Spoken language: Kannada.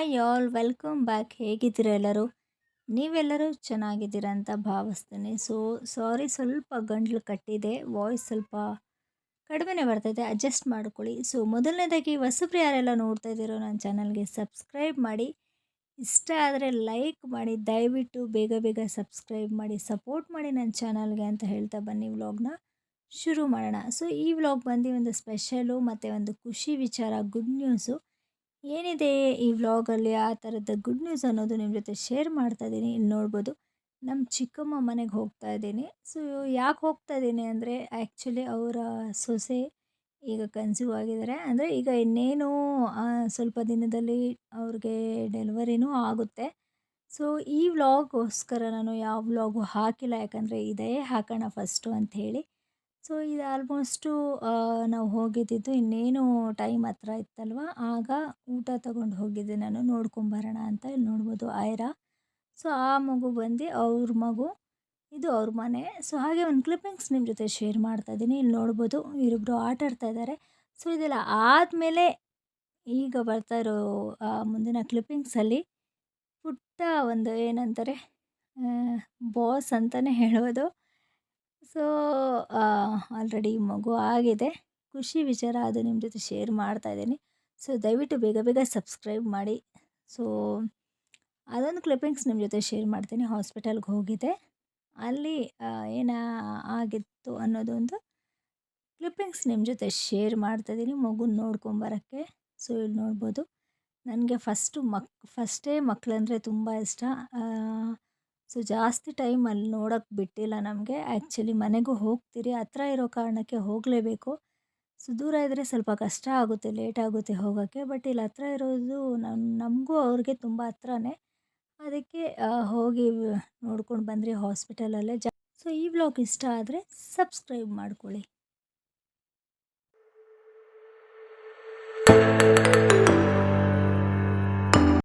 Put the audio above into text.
Hi all, welcome back. ಹೇಗಿದ್ದೀರ ಎಲ್ಲರೂ? ನೀವೆಲ್ಲರೂ ಚೆನ್ನಾಗಿದ್ದೀರ ಅಂತ ಭಾವಿಸ್ತೀನಿ. ಸೊ, ಸಾರಿ, ಸ್ವಲ್ಪ ಗಂಟ್ಲು ಕಟ್ಟಿದೆ. ವಾಯ್ಸ್ ಸ್ವಲ್ಪ ಕಡಿಮೆನೇ ಬರ್ತಾಯಿದೆ ಅಡ್ಜಸ್ಟ್ ಮಾಡ್ಕೊಳ್ಳಿ. ಸೊ, ಮೊದಲನೇದಾಗಿ ಹೊಸಬ್ರು ನೋಡ್ತಾ ಇದ್ದೀರೋ ನನ್ನ ಚಾನಲ್ಗೆ ಸಬ್ಸ್ಕ್ರೈಬ್ ಮಾಡಿ. ಇಷ್ಟ ಆದರೆ ಲೈಕ್ ಮಾಡಿ. ದಯವಿಟ್ಟು ಬೇಗ ಬೇಗ ಸಬ್ಸ್ಕ್ರೈಬ್ ಮಾಡಿ. ಸಪೋರ್ಟ್ ಮಾಡಿ ನನ್ನ ಚಾನಲ್ಗೆ ಅಂತ ಹೇಳ್ತಾ ಬನ್ನಿ ವ್ಲಾಗ್ನ ಶುರು ಮಾಡೋಣ. ಸೊ, ಈ ವ್ಲಾಗ್ ಬಂದು ಒಂದು ಸ್ಪೆಷಲು ಮತ್ತು ಒಂದು ಖುಷಿ ವಿಚಾರ, ಗುಡ್ ನ್ಯೂಸು. ಏನಿದೆ ಈ ವ್ಲಾಗಲ್ಲಿ ಆ ಥರದ ಗುಡ್ ನ್ಯೂಸ್ ಅನ್ನೋದು ನಿಮ್ಮ ಜೊತೆ ಶೇರ್ ಮಾಡ್ತಾ ಇದ್ದೀನಿ. ಇಲ್ಲಿ ನೋಡ್ಬೋದು. ನಮ್ಮ ಚಿಕ್ಕಮ್ಮ ಮನೆಗೆ ಹೋಗ್ತಾ ಇದ್ದೀನಿ. ಸೊ, ಯಾಕೆ ಹೋಗ್ತಾ ಇದ್ದೀನಿ ಅಂದರೆ ಆ್ಯಕ್ಚುಲಿ ಅವರ ಸೊಸೆ ಈಗ ಕನ್ಸ್ಯೂವ್ ಆಗಿದ್ದಾರೆ. ಅಂದರೆ, ಈಗ ಇನ್ನೇನು ಸ್ವಲ್ಪ ದಿನದಲ್ಲಿ ಅವ್ರಿಗೆ ಡೆಲಿವರಿನೂ ಆಗುತ್ತೆ. ಸೊ, ಈ ವ್ಲಾಗೋಸ್ಕರ ನಾನು ಯಾವ ವ್ಲಾಗು ಹಾಕಿಲ್ಲ. ಯಾಕಂದರೆ, ಇದೇ ಹಾಕೋಣ ಫಸ್ಟು ಅಂತ ಹೇಳಿ ಸೊ, ಇದು ಆಲ್ಮೋಸ್ಟು ನಾವು ಹೋಗಿದ್ದಿದ್ದು ಇನ್ನೇನು ಟೈಮ್ ಹತ್ರ ಇತ್ತಲ್ವ? ಆಗ ಊಟ ತಗೊಂಡು ಹೋಗಿದ್ದೆ ನಾನು, ನೋಡ್ಕೊಂಬರೋಣ ಅಂತ ಇಲ್ಲಿ ನೋಡ್ಬೋದು ಆಯ್ರಾ. ಸೊ, ಆ ಮಗು ಬಂದು ಅವ್ರ ಮಗು, ಇದು ಅವ್ರ ಮನೆ. ಸೊ, ಹಾಗೆ ಒಂದು ಕ್ಲಿಪ್ಪಿಂಗ್ಸ್ ನಿಮ್ಮ ಜೊತೆ ಶೇರ್ ಮಾಡ್ತಾ ಇದ್ದೀನಿ, ಇಲ್ಲಿ ನೋಡ್ಬೋದು ಇವರಿಬ್ಬರು ಆಟ ಆಡ್ತಾ ಇದ್ದಾರೆ. ಸೊ, ಇದೆಲ್ಲ ಆದಮೇಲೆ ಈಗ ಬರ್ತಾ ಇರೋ ಮುಂದಿನ ಕ್ಲಿಪ್ಪಿಂಗ್ಸಲ್ಲಿ ಪುಟ್ಟ ಒಂದು ಏನಂತಾರೆ ಬಾಸ್ ಅಂತಲೇ ಹೇಳ್ಬೋದು ಸೊ ಆಲ್ರೆಡಿ ಮಗು ಆಗಿದೆ. ಖುಷಿ ವಿಚಾರ ಅದು ನಿಮ್ಮ ಜೊತೆ ಶೇರ್ ಮಾಡ್ತಾ ಇದ್ದೀನಿ. ಸೊ ದಯವಿಟ್ಟು ಬೇಗ ಬೇಗ ಸಬ್ಸ್ಕ್ರೈಬ್ ಮಾಡಿ. ಸೊ ಅದೊಂದು ಕ್ಲಿಪ್ಪಿಂಗ್ಸ್ ನಿಮ್ಮ ಜೊತೆ ಶೇರ್ ಮಾಡ್ತೀನಿ. ಹಾಸ್ಪಿಟಲ್ಗೆ ಹೋಗಿದ್ದೆ. ಅಲ್ಲಿ ಏನ ಆಗಿತ್ತು ಅನ್ನೋದೊಂದು ಕ್ಲಿಪ್ಪಿಂಗ್ಸ್ ನಿಮ್ಮ ಜೊತೆ ಶೇರ್ ಮಾಡ್ತಾ ಇದ್ದೀನಿ. ಮಗುನ ನೋಡ್ಕೊಂಬರೋಕ್ಕೆ ಸೊ ಇಲ್ಲಿ ನೋಡ್ಬೋದು. ನನಗೆ ಫಸ್ಟು ಮಕ್ ಫಸ್ಟೇ ಮಕ್ಕಳಂದರೆ ತುಂಬ ಇಷ್ಟ. ಸೊ, ಜಾಸ್ತಿ ಟೈಮ್ ಅಲ್ಲಿ ನೋಡೋಕ್ಕೆ ಬಿಟ್ಟಿಲ್ಲ ನಮಗೆ. ಆ್ಯಕ್ಚುಲಿ ಮನೆಗೂ ಹೋಗ್ತೀರಿ, ಹತ್ರ ಇರೋ ಕಾರಣಕ್ಕೆ ಹೋಗಲೇಬೇಕು. ಸೊ, ದೂರ ಇದ್ದರೆ ಸ್ವಲ್ಪ ಕಷ್ಟ ಆಗುತ್ತೆ, ಲೇಟ್ ಆಗುತ್ತೆ ಹೋಗೋಕ್ಕೆ ಬಟ್ ಇಲ್ಲಿ ಹತ್ರ ಇರೋದು ನಮಗೂ ಅವ್ರಿಗೆ ತುಂಬ ಹತ್ರನೇ. ಅದಕ್ಕೆ ಹೋಗಿ ನೋಡ್ಕೊಂಡು ಬಂದ್ರಿ ಹಾಸ್ಪಿಟಲಲ್ಲೇ. ಜಾ, ಸೊ, ಈ ವ್ಲಾಗ್ ಇಷ್ಟ ಆದರೆ ಸಬ್ಸ್ಕ್ರೈಬ್ ಮಾಡ್ಕೊಳ್ಳಿ.